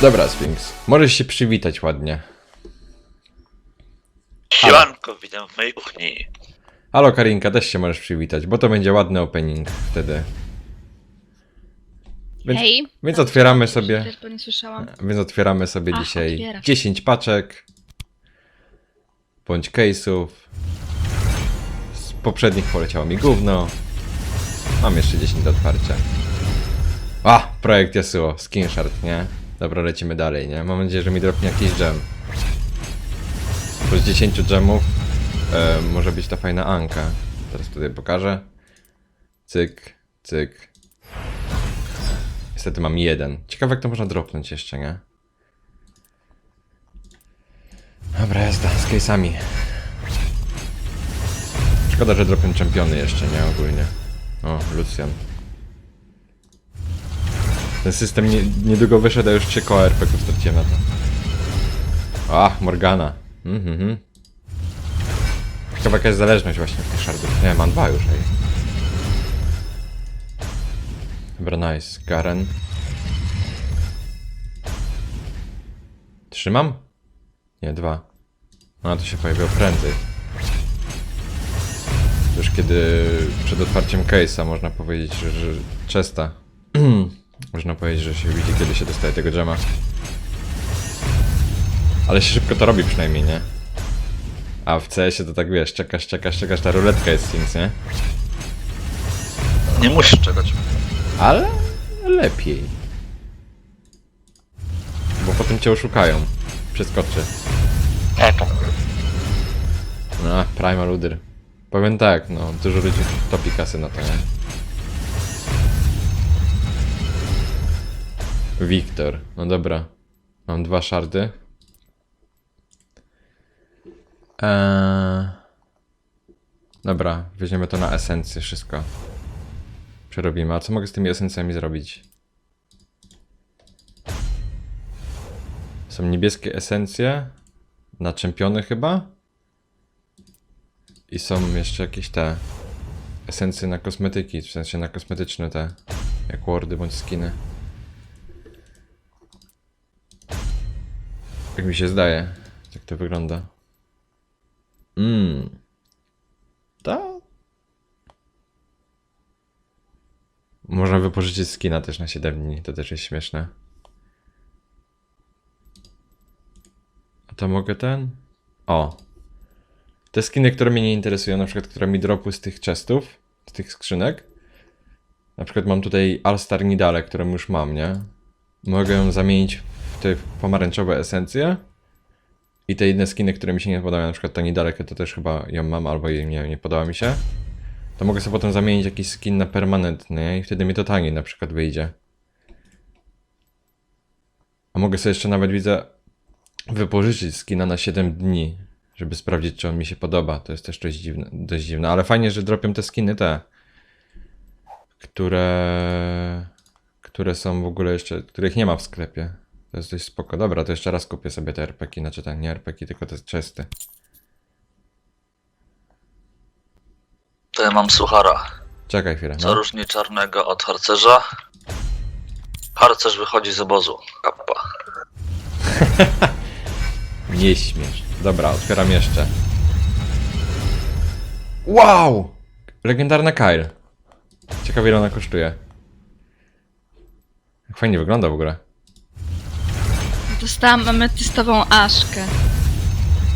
Dobra, Sphinx. Możesz się przywitać ładnie. Siemanko, witam w mojej kuchni. Halo Karinka, też się możesz przywitać, bo to będzie ładny opening wtedy. Więc, Hej. więc otwieramy sobie. Też bo nie słyszałam. Więc otwieramy sobie Ach, dzisiaj otwierasz. 10 paczek bądź case'ów. Z poprzednich poleciało mi gówno. Mam jeszcze 10 do otwarcia. A, projekt Yasuo, skinshard, nie? Dobra, lecimy dalej, nie? Mam nadzieję, że mi dropnie jakiś. Bo z 10 gemów e, może być ta fajna Anka. Teraz tutaj pokażę. Cyk, cyk. Niestety mam jeden. Ciekawe jak to można dropnąć jeszcze, nie? Dobra, jazda, z case'ami. Szkoda, że dropią czempiony jeszcze, nie? Ogólnie. O, Lucian. Ten system nie, niedługo wyszedł, a już 3 koła RPG straciłem na to. Ach, Morgana. Mhm, mhm. Ciekawa jaka jest zależność właśnie w tych shardów. Nie, mam dwa już, ej. Dobra, nice. Garen. Trzymam? Nie, dwa. A, to się pojawiło prędzej. Już kiedy przed otwarciem case'a można powiedzieć, że, że Chesta. można powiedzieć, że się widzi, kiedy się dostaje tego dżema. Ale się szybko to robi przynajmniej, nie? A w CS-ie to tak wiesz, czekasz, czekasz, czekasz, ta ruletka jest Sphinx, nie? Nie musisz czekać. Ale lepiej. Bo potem cię oszukają. Przeskoczy. E to. No, Primal Udyr. Powiem tak, no, dużo ludzi topi kasy na to, nie? Wiktor, no dobra. Mam dwa szardy. Eee... Dobra, weźmiemy to na esencję wszystko. Przerobimy. A co mogę z tymi esencjami zrobić? Są niebieskie esencje. Na czempiony chyba? I są jeszcze jakieś te esencje na kosmetyki, w sensie na kosmetyczne te, jak wardy bądź skiny. Jak mi się zdaje, jak to wygląda. Mmm. To? Można wypożyczyć skina też na 7 dni, to też jest śmieszne. A to mogę ten? O, te skiny, które mnie nie interesują, na przykład, które mi dropły z tych chestów, z tych skrzynek. Na przykład mam tutaj All-Star Nidale, którą już mam, nie? Mogę ją zamienić te pomarańczowe esencje. I te inne skiny, które mi się nie podobają, na przykład ta Nidalkę, to też chyba ją mam, albo jej nie, nie podoba mi się. To mogę sobie potem zamienić jakiś skin na permanentny i wtedy mi to taniej na przykład wyjdzie. A mogę sobie jeszcze nawet, widzę, wypożyczyć skina na 7 dni, żeby sprawdzić, czy on mi się podoba. To jest też dość dziwne, dość dziwne. ale fajnie, że dropią te skiny te, które, które są w ogóle jeszcze, których nie ma w sklepie. To jest dość spoko. Dobra, to jeszcze raz kupię sobie te RPki, znaczy te nie RPki, tylko te chesty. To ja mam suchara. Czekaj chwilę. Co No. różni czarnego od harcerza? Harcerz wychodzi z obozu. Kappa. Nie śmiesz. Dobra, otwieram jeszcze. Wow! Legendarna Kyle. Ciekawe ile ona kosztuje. Jak fajnie wygląda w ogóle. Dostałam ametystową aszkę.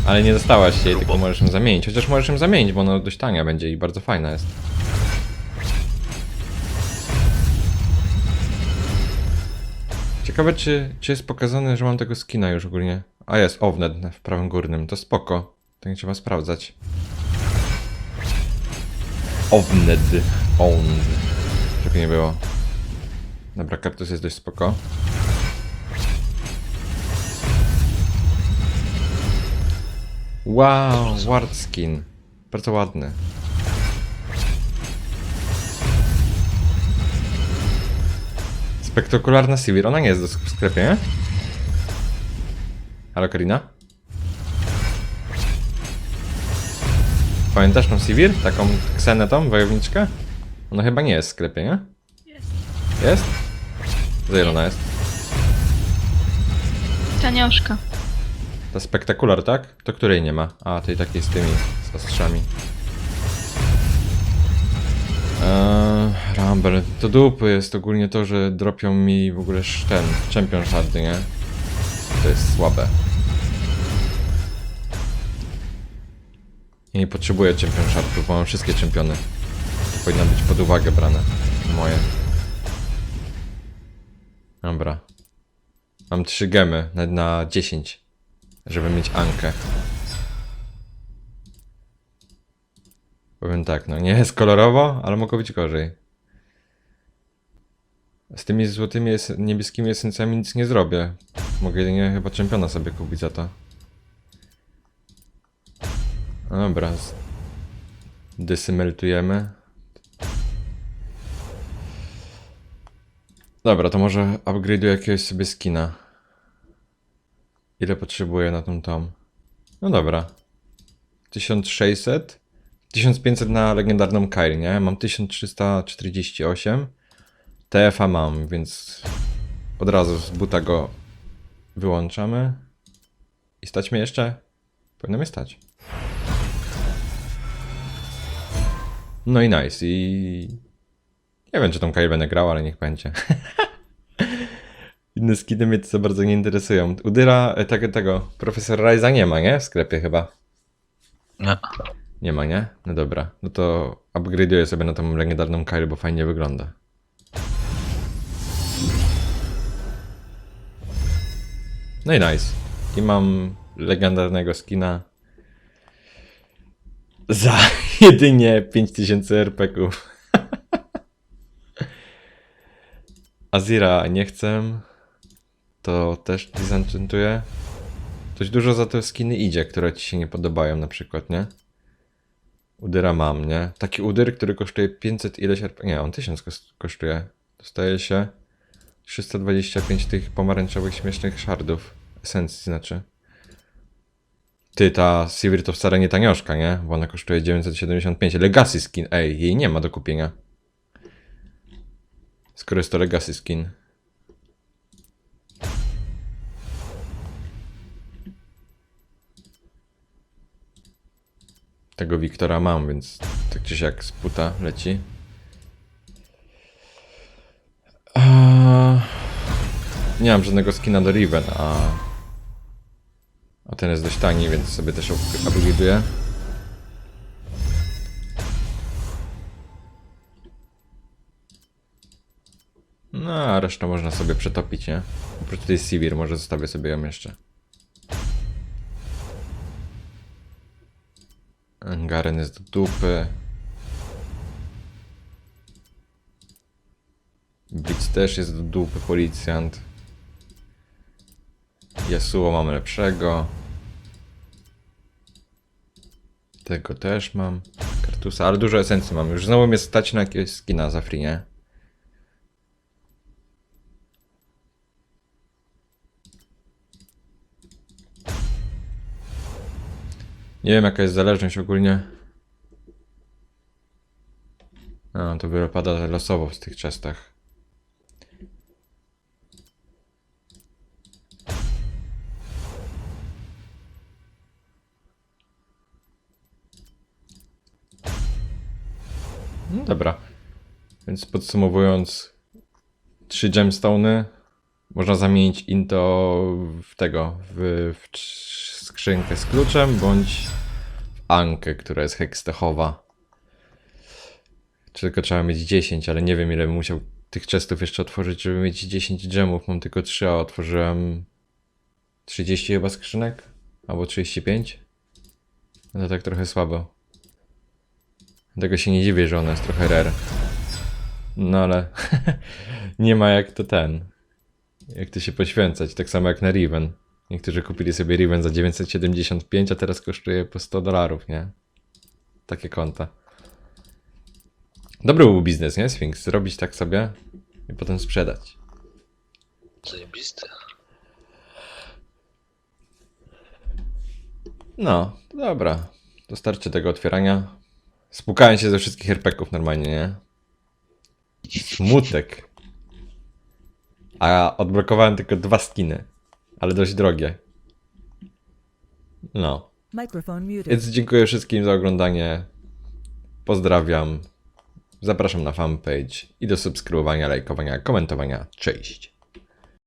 Ale nie dostałaś jej, tylko możesz ją zamienić. Chociaż możesz ją zamienić, bo ona dość tania będzie i bardzo fajna jest. Ciekawe, czy, czy jest pokazane, że mam tego skina już ogólnie. A jest, Ownet w prawym górnym, to spoko. To nie trzeba sprawdzać. Ownet, owned. Żeby nie było. Dobra, kaktus jest dość spoko. Wow, ward skin. Bardzo ładny. Spektakularna Sivir. Ona nie jest w sklepie? Halo, Karina? Pamiętasz tą Sivir? Taką ksenę tą, wojowniczkę? Ona chyba nie jest w sklepie, nie? Jest. Jest? Za ile ona jest? tanioszka. Ta spektakular, tak? To której nie ma? A, tej takiej z tymi, z ostrzami. Eee, Rumble. To dupy jest ogólnie to, że dropią mi w ogóle ten, champion shardy, nie? To jest słabe. Nie potrzebuję champion shardów, bo mam wszystkie czempiony. To powinno być pod uwagę brane. Moje. Dobra. Mam 3 gemy na, na 10 żeby mieć Ankę. Powiem tak, no nie jest kolorowo, ale mogło być gorzej. Z tymi złotymi, es- niebieskimi esencjami nic nie zrobię. Mogę jedynie chyba czempiona sobie kupić za to. Dobra. Dysymeltujemy. Dobra, to może upgrade'uję jakiegoś sobie skina. Ile potrzebuję na tą tom? No dobra. 1600. 1500 na legendarną Kairi, nie? Mam 1348. TF-a mam, więc od razu z buta go wyłączamy. I stać mnie jeszcze? Powinno mnie stać. No i nice. I nie wiem, czy tą Kairi będę grał, ale niech będzie. Inne skiny mnie to za bardzo nie interesują. Udyra e, tego, tego, profesor Ryza nie ma, nie? W sklepie chyba. Nie. Nie ma, nie? No dobra. No to upgrade'uję sobie na tą legendarną Kairi, bo fajnie wygląda. No i nice. I mam legendarnego skina za jedynie 5000 RP-ków. Azira nie chcę. To też disenchantuję. Dość dużo za te skiny idzie, które ci się nie podobają na przykład, nie? Udyra mam, nie? Taki udyr, który kosztuje 500 ileś RP... Nie, on 1000 kos- kosztuje. Dostaje się 325 tych pomarańczowych śmiesznych shardów. Esencji znaczy. Ty, ta Sivir to wcale nie tanioszka, nie? Bo ona kosztuje 975. Legacy skin, ej, jej nie ma do kupienia. Skoro jest to Legacy skin. Tego Wiktora mam, więc tak czy siak z puta leci. Eee, Nie mam żadnego skina do Riven, a... A ten jest dość tani, więc sobie też up- upgrade'uję. No, a resztę można sobie przetopić, nie? Oprócz tej Sivir, może zostawię sobie ją jeszcze. Garen jest do dupy. Blitz też jest do dupy, policjant. Yasuo mam lepszego. Tego też mam. Kartusa, ale dużo esencji mam. Już znowu mnie stać na jakiegoś skina za free, nie? Nie wiem jaka jest zależność ogólnie. A, to wypada losowo w tych chestach. No dobra. Więc podsumowując, trzy gemstone'y można zamienić into w tego, w, w skrzynkę z kluczem, bądź w ankę, która jest hextechowa. Tylko trzeba mieć 10, ale nie wiem ile bym musiał tych chestów jeszcze otworzyć, żeby mieć 10 gemów. Mam tylko 3, a otworzyłem 30 chyba skrzynek? Albo 35? No tak trochę słabo. Tego się nie dziwię, że ona jest trochę rare. No ale nie ma jak to ten. Jak to się poświęcać, tak samo jak na Riven. Niektórzy kupili sobie Riven za 975, a teraz kosztuje po 100 dolarów, nie? Takie konta. Dobry był biznes, nie? Sphinx. Zrobić tak sobie i potem sprzedać. Zajebisty. No, to dobra. Dostarczy tego otwierania. Spukałem się ze wszystkich herpeków normalnie, nie? Smutek. A odblokowałem tylko dwa skiny. ale dość drogie. No. Microphone muted. Więc dziękuję wszystkim za oglądanie. Pozdrawiam. Zapraszam na fanpage i do subskrybowania, lajkowania, komentowania. Cześć.